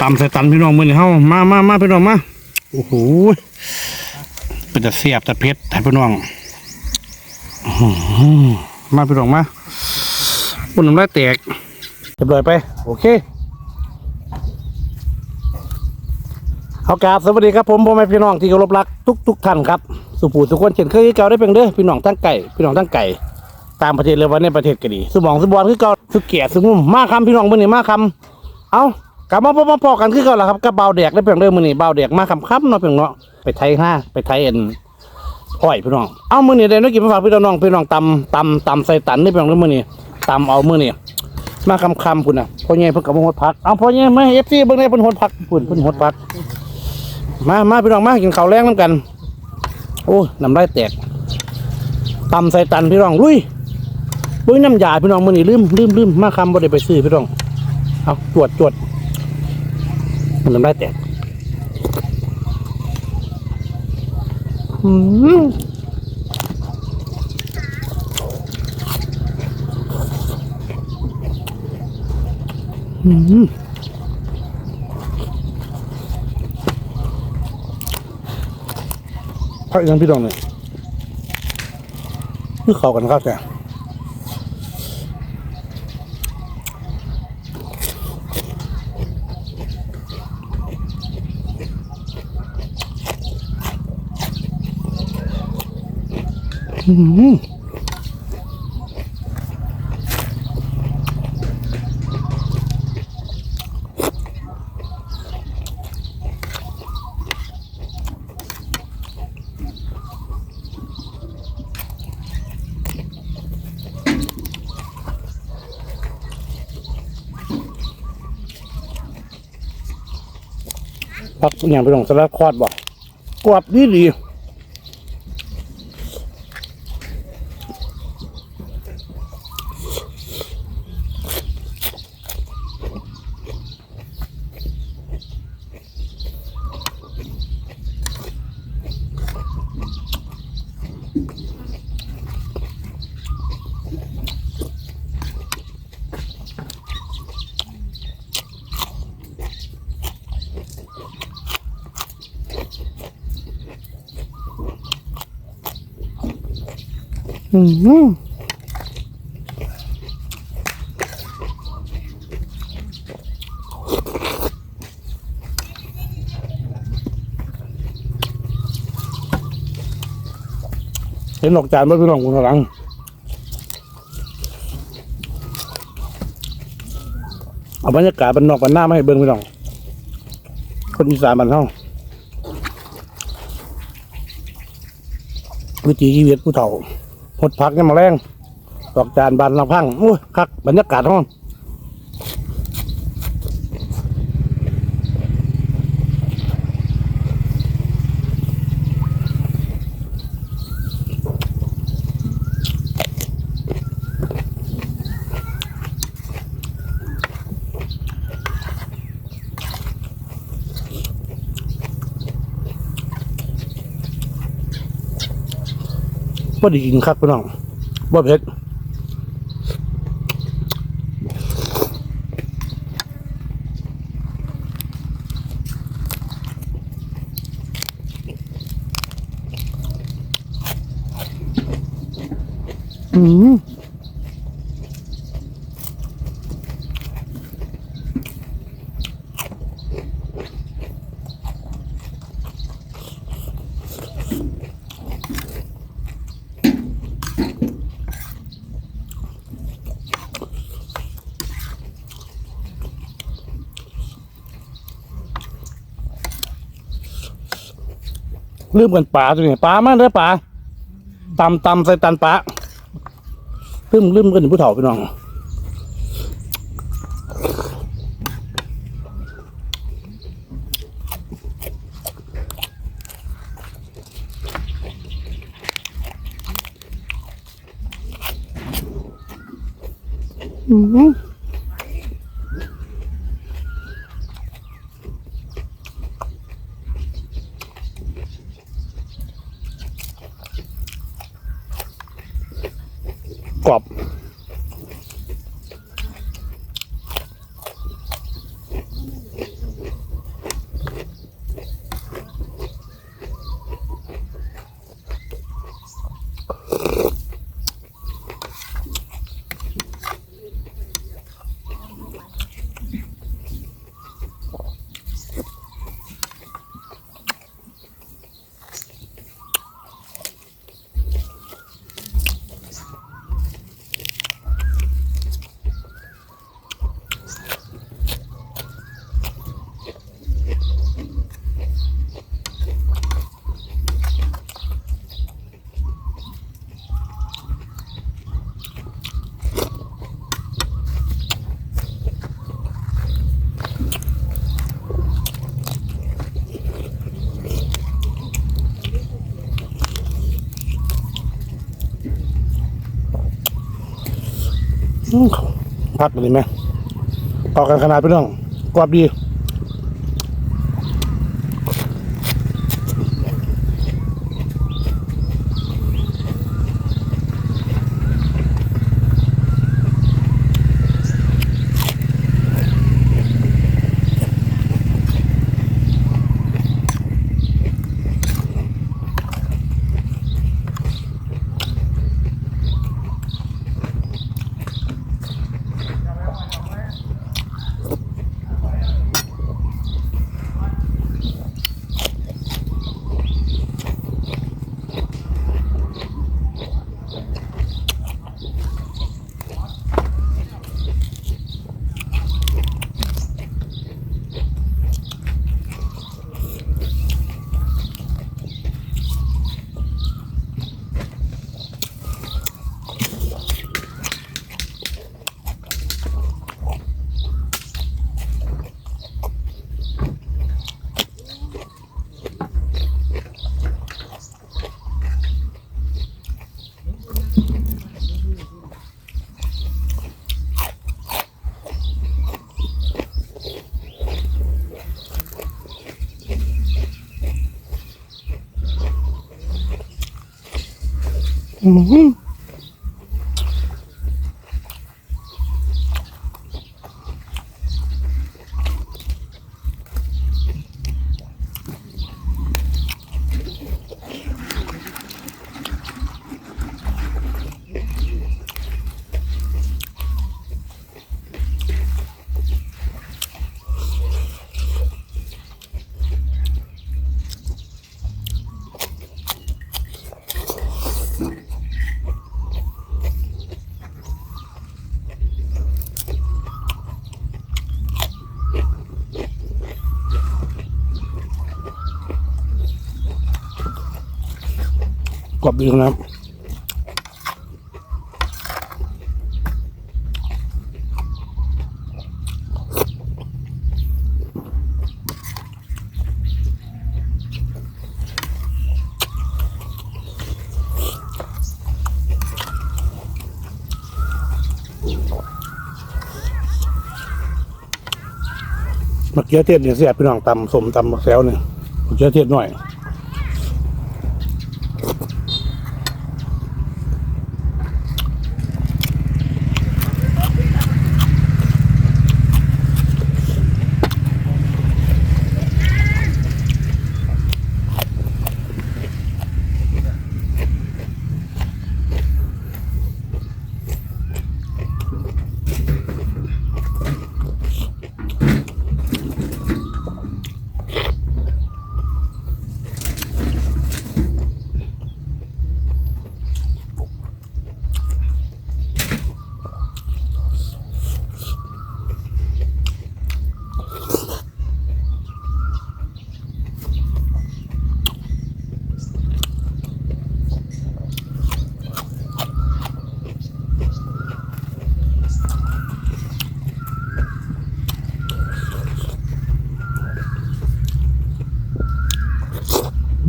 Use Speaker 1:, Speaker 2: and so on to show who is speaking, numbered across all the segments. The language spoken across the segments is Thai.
Speaker 1: ตำใส่ตันพี่น้องมือนี่เฮามามามาพี่น้องมาโอ้โหเป็นแต่เสียบแต่เผ็ดแต่พี่น้องอื้อหือมาพี่น้องมาปุ่นน้ำลายแตกเรียบร้อยไป โอเคเอากราบสวัสดีครับผมพ่อแม่พี่น้องที่เคารพรักทุกทุกๆท่านครับสุภูสุคนเช่นเคยคือเก่าได้เพียงเด้อพี่น้องทั้งไก่พี่น้องทั้งไก่ตามประเทศเลยว่าในประเทศก็ดีสมองสมบอลคือเก่าสุเกียรติสุมุมมาคำพี่น้องมือนี่มาคำเอา กลับมาพบมาพอกันคือเก่าแล้วครับกับเบาแดกได้เพียงเดิมมือนี่เบาแดกมาคำคับเนาะเพียงเนาะไปไทยห้าไปไทยเอ็นอ้อยพี่น้องเอามือนี่ได้น้องกินมาฝากพี่น้องพี่น้องตำตำตำใส่ตันได้เพียงเดิมมือนี่ตำเอามือนี่มาคำคำพุ่นน่ะพ่อใหญ่เพิ่นกับหดพักเอาพ่อใหญ่มาเอฟซีเบิ่งได้เพิ่นหดพักพุ่นเพิ่นหดพัก มามาพี่น้องมากินข้าวแรงน้ำกัน โอ้น้ำลายแตกตำใส่ตันพี่น้องลุยลุยน้ำยาพี่น้องมือนี่ลืมลืมลืมมาคำบ่ได้ไปซื้อพี่น้องเอาจวดจวด มันทำได้แตกอืมอืมพักอีกนั้นพี่ดองเนี่ยนี่เข้ากันครับแต่ พักอย่างไปลงสลัดควอดบ่กวาดดีดี อืมเห็นดอกจานไม่เป็นหลงคุณหลังเอาบรรยากาศบันนอกบันหน้ามาให้เบิ่งพี่น้องคนอีสานบ้านเฮาวิถีชีวิตผู้เฒ่า หดผักเนี่ยมาแรงดอกจานบานลำพังอุ้ยคักบรรยากาศห้อง บ่ดีกินคักพี่น้องบ่เผ็ดอืม ลืมกันปลาตัวนี้ปลามาเด้อปลาตำตำใส่ตันปลาลืมลืมกันผู้เฒ่าพี่น้องอืม พักเลยไหมต่อกันขนาดพี่น้องกรอบดี อื กรอบดีนะครับมะเขือเทศเนี่ยเสียบพี่น้องตำสมตำมะแซวเนี่ยมะเขือเทศหน่อย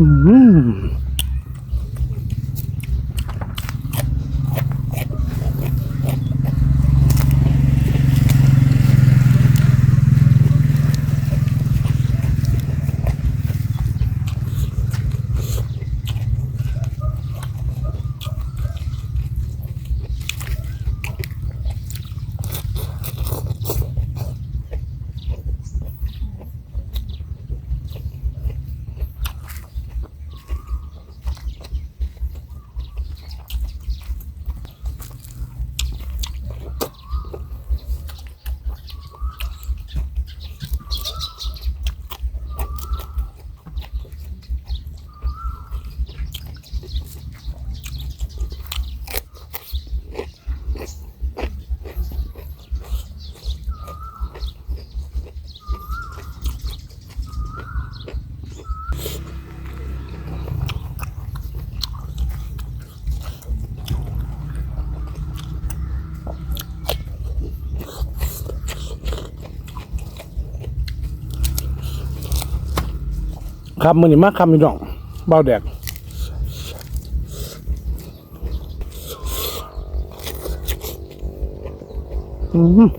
Speaker 1: อื ครับมือนี่มากคำพี่น้องเบาแดกอืม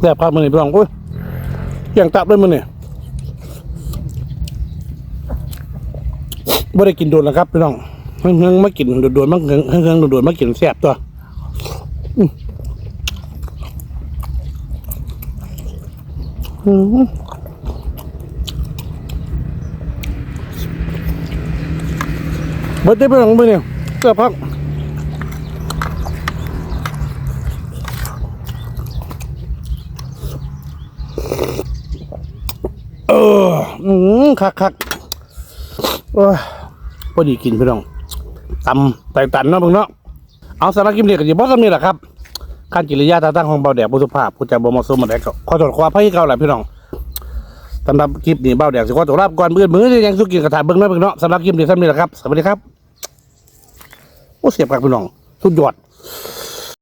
Speaker 1: แซ่บครับมันนี่พี่น้องอุ้ยเกี่ยงตับเลยมันนี่ ไม่ได้กินโดนแล้วครับพี่น้องเพิ่งเพิ่งมากินโดนๆมาเพิ่งเพิ่งโดนๆมากินแซ่บตัวอืมเบิดได้ไปหลังไปเนี่ยเสื้อพักเออ อืมคักคักโอ้ย พอดีกินพี่น้องตำแต่ตันเนาะเพิ่งเนาะเอาสาระกิมเด็กกับจีบอสนี่แหละครับการกิริยาตาตั้งของเบาแดดบุสุภาพผู้จบ่เหมาะสมาแดดก็ขอโทษความให้เก่าแหละพี่น้องสำหรับคลิปนี้เบาแดดสิขอตัวลาไปก่อนมือมือยังสุกินกระถาเบิ้งเนาะเบิ่งเนาะสำหรับคลิปนี้ซ้ำนี้แหละครับสวัสดีครับโอ้เสียบกับพี่น้องสุดยอด